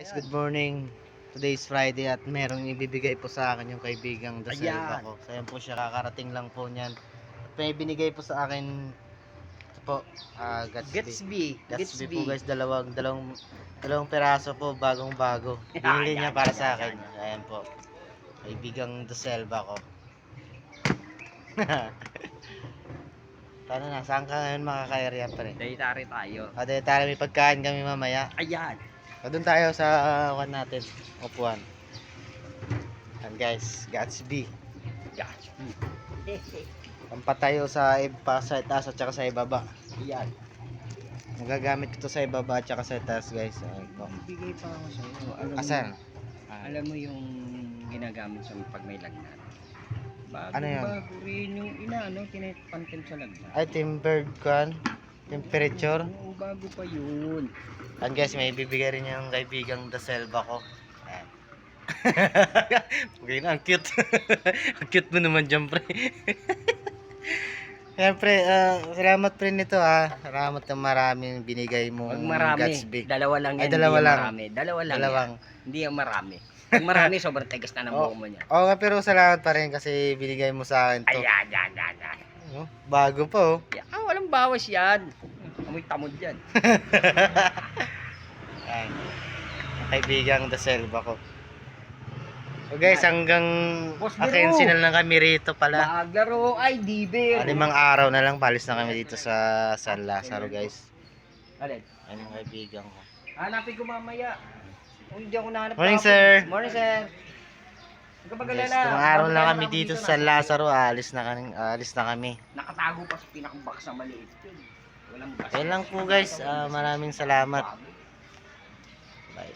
Guys, good morning. Today is Friday at merong ibibigay po sa akin yung kaibigang. Selva ko. So, po siya, kakarating lang po niyan. At may binigay po sa akin, ito po, ah, Gatsby. Gatsby. Gatsby po guys, dalawang, dalawang, dalawang peraso po, bagong bago. Binili niya para sa akin. ayan. Po. Kaibigang Selva ko. Paano na, saan ka ngayon makaka-area pa rin? Daytari tayo. Dahil tayo may pagkain kami mamaya. Ayan. O, doon tayo sa uh, one natin, upuan. Yan guys, Gatsby. Gatsby. Pampatayo sa iba sa itaas at saka sa ibaba. Ayan. Magagamit ko to sa ibaba at saka sa itaas guys. Ayan po. Bigay pa ako sa iyo. Alam Asan? Mo, Ah, alam mo yung ginagamit sa pag may lagnat. Bago, Ano yan? Bago rin yung inaano, tinapantem sa lagnat. Ay, tempered kan? Temperature? Oo, bago pa yun. Yan guys, may bibigay rin yung kaibigang The Selva ko. Ayan. okay na, ang cute. ang cute mo naman dyan, pre. Siyempre, ah, salamat pre nito ah. Salamat ng maraming binigay mo Pag marami, Gatsby. dalawa lang Ay, yan. dalawa hindi lang. Marami. Dalawa lang Dalawang. yan. Hindi yung marami. Pag marami, sobrang tigas na ng Oh. buhok mo niya. Oo nga, pero salamat pa rin kasi binigay mo sa akin to. Ayan, yan, yan, yan. Oh, bago pa oh. Ah, bawas yan. Amoy tamod yan. Ayan. Ang kaibigang The Selva ko. So guys, hanggang Boss akin Biro. sinal na kami rito pala. Maglaro ay Ah, diber. limang araw na lang, palis na kami dito sa San Lazaro guys. Alin? Ayun yung kaibigan ko. Hanapin ko mamaya. Kung hindi ako nahanap Morning, kahapon. sir. Morning, sir. Huwag ka Guys, mag-alala. limang araw na kami ako dito na. sa San Lazaro, alis na kami, alis na kami. Nakatago pa sa pinakabak sa maliit. yun. Walang gas. Ayun lang po guys, Ah, maraming salamat. Bye.